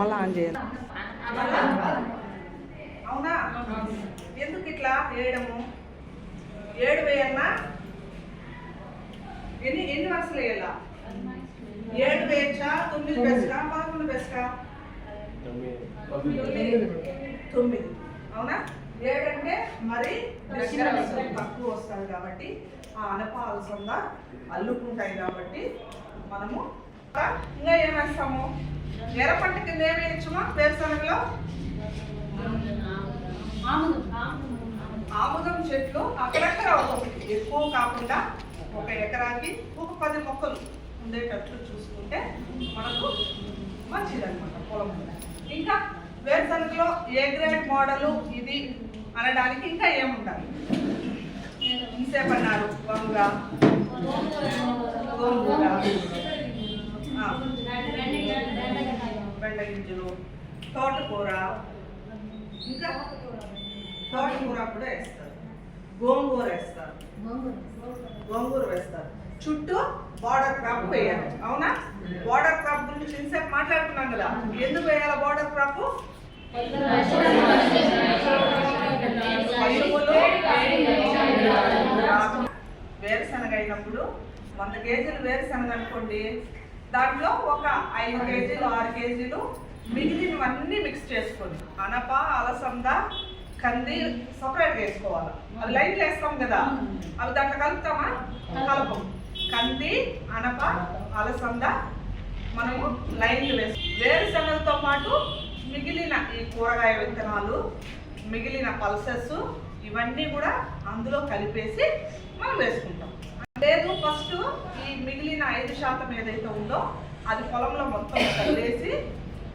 మళ్ళీ ఆన్ చేయాలి. అవునా? ఎందుకు ఇట్లా వేయడము? ఏడు వేయన్నా? ఎన్ని ఎన్ని వరుసలు వేయాలా? ఏడు వేయచ్చా? తొమ్మిది బెస్టా పదకొండు బెస్టా తొమ్మిది. తొమ్మిది. అవునా? ఏడంటే మరి దగ్గర అసలు తక్కువ వస్తుంది కాబట్టి ఆ అనప అలసంద అల్లుకుంటాయి కాబట్టి మనము ఇంకా ఏం వేస్తాము ఎర్ర పంట కింద ఏమి వేయచ్చుమా? వేరుశనగలో? ఆముదం చెట్లు. అక్కడక్కడ ఒకటి ఎక్కువ కాకుండా ఒక ఎకరాకి ఒక పది మొక్కలు ఉండేటట్లు చూసుకుంటే మనకు మంచిదనమాట పొలం ఇంకా వేరుశనగలో ఏ గ్రేడ్ మోడలు ఇది అనడానికి ఇంకా ఏముండాలి? ఇంతసేపు అన్నారు వంగ గోంగూర ఆ, బెండ గింజలు తోటకూర ఇంకా తోటకూర కూడా వేస్తారు. గోంగూర వేస్తారు. గోంగూర వేస్తారు. చుట్టూ బార్డర్ క్రాప్ వేయాలి. అవునా? బార్డర్ క్రాప్ గురించి ఇంతసేపు మాట్లాడుకున్నాం కదా. ఎందుకు వేయాలి బార్డర్ క్రాప్ వేరుశనగ అయినప్పుడు వంద కేజీలు వేరుశనగ అనుకోండి. దాంట్లో ఒక ఐదు కేజీలు ఆరు కేజీలు మిగిలినవన్నీ మిక్స్ చేసుకోండి. అనప అలసంద కంది సపరేట్ వేసుకోవాలి. అవి లైట్లు వేస్తాం కదా. అవి దాంట్లో కలుపుతామా? కలపం. కంది అనప అలసంద మనము లైన్లు వేస్తాం. వేరుశనగతో పాటు మిగిలిన ఈ కూరగాయ విత్తనాలు మిగిలిన పల్సెస్ ఇవన్నీ కూడా అందులో కలిపేసి మనం వేసుకుంటాం. లేదు ఫస్ట్ ఈ మిగిలిన ఐదు శాతం ఏదైతే ఉందో అది పొలంలో మొత్తం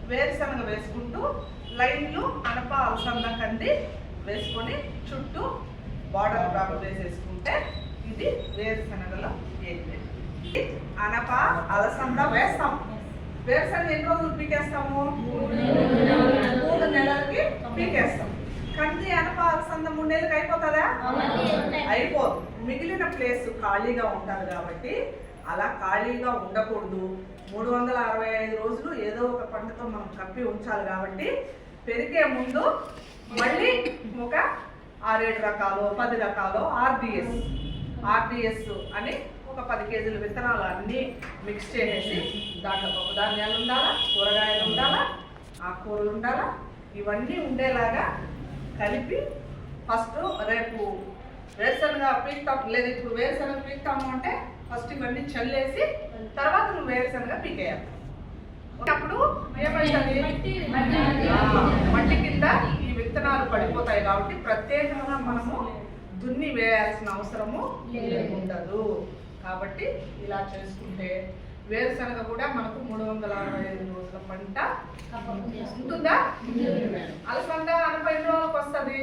వేరుశనగ వేసుకుంటూ లైన్లు అనప అలసంద కంది వేసుకొని చుట్టూ బార్డర్ డ్రాప్ వేసేసుకుంటే ఇది వేరుశనగలో అనప అలసంద వేస్తాం. వేరుశనగ ఎన్ని రోజులు పీకేస్తాము? మూడు నెలలకి పీకేస్తాం. కంది అనప అలసంద మూడు నెలలకి అయిపోతుందా? అయిపోదు. మిగిలిన ప్లేస్ ఖాళీగా ఉంటుంది కాబట్టి అలా ఖాళీగా ఉండకూడదు. మూడు వందల అరవై ఐదు రోజులు ఏదో ఒక పంటతో మనం కప్పి ఉంచాలి కాబట్టి పెరిగే ముందు మళ్ళీ ఒక ఆరేడు రకాలు పది రకాలు ఆర్డిఎస్ ఆర్డిఎస్ అని ఒక పది కేజీల విత్తనాలు అన్నీ మిక్స్ చేసేసి దాంట్లో పప్పు ధాన్యాలు ఉండాలా కూరగాయలు ఉండాలా ఆకుకూరలు ఉండాలా ఇవన్నీ ఉండేలాగా కలిపి ఫస్ట్ రేపు వేరుశనగ పీకుతాం. లేదు ఇప్పుడు వేరుశనగ పీకుతాము అంటే ఫస్ట్ ఇవన్నీ చల్లేసి తర్వాత నువ్వు వేరుశనగ పీకేయాలి. అప్పుడు మట్టి కింద ఈ విత్తనాలు పడిపోతాయి కాబట్టి ప్రత్యేకంగా మనము దున్ని వేయాల్సిన అవసరము ఉండదు. కాబట్టి ఇలా చేసుకుంటే వేరుశనగ కూడా మనకు మూడు వందల అరవై ఐదు రోజుల పంట ఉంటుందా? అలసంద ఎనభై రోజులకు వస్తుంది.